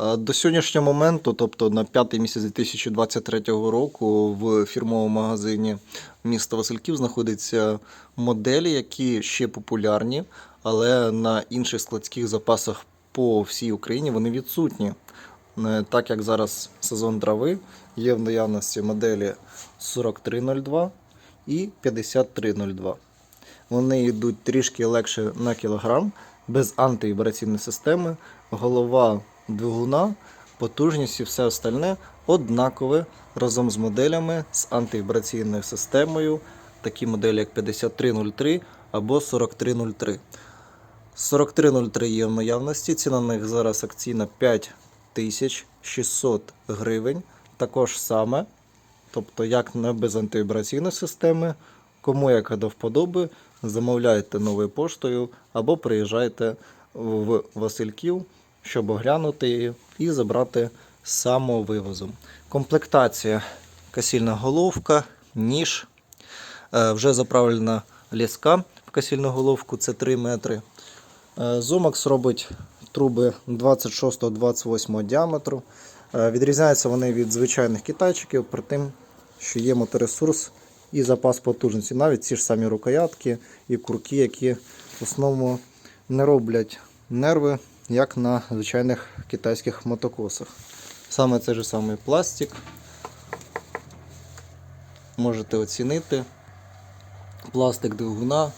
До сьогоднішнього моменту, тобто на п'ятий місяць 2023 року, в фірмовому магазині міста Васильків знаходяться моделі, які ще популярні, але на інших складських запасах по всій Україні вони відсутні. Е, Так як зараз сезон трави, є в наявності моделі 4302 і 5302. Вони йдуть трішки легше на кілограм, без антивібраційної системи, голова двигуна, потужність і все остальне однакове разом з моделями з антивібраційною системою, такі моделі як 5303 або 4303. 4303 є в наявності, ціна на них зараз акційна 5600 гривень. Також саме, тобто як не без антивібраційної системи, кому яка до вподоби, замовляйте новою поштою або приїжджайте в Васильків, щоб оглянути і забрати з самовивозом. Комплектація касільна головка, ніж, е, вже заправлена ліска в касільну головку, це 3 метри. Е, Зомакс робить труби 26-28 діаметру. Е, Відрізняються вони від звичайних китайчиків, при тим, що є моторесурс і запас потужності. Навіть ці ж самі рукоятки і курки, які в основному не роблять нерви, як на звичайних китайських мотокосах. Саме цей же самий пластик. Можете оцінити пластик двигуна,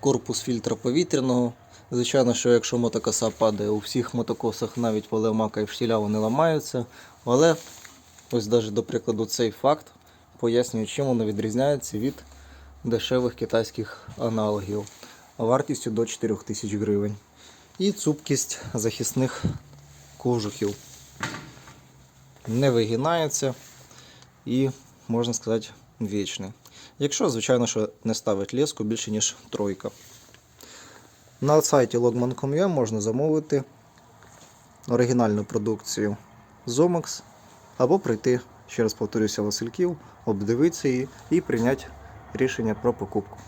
корпус фільтра повітряного. Звичайно, що якщо мотокоса падає, у всіх мотокосах навіть полемака і штіля вони ламаються. Але ось навіть до прикладу цей факт пояснює, чим воно відрізняється від дешевих китайських аналогів вартістю до 4000 гривень. І цупкість захисних кожухів не вигинається і, можна сказати, вічний. Якщо, звичайно, що не ставить леску більше, ніж тройка. На сайті logman.com.ua можна замовити оригінальну продукцію Zomax або прийти, ще раз повторюся, Васильків, обдивитися її і прийняти рішення про покупку.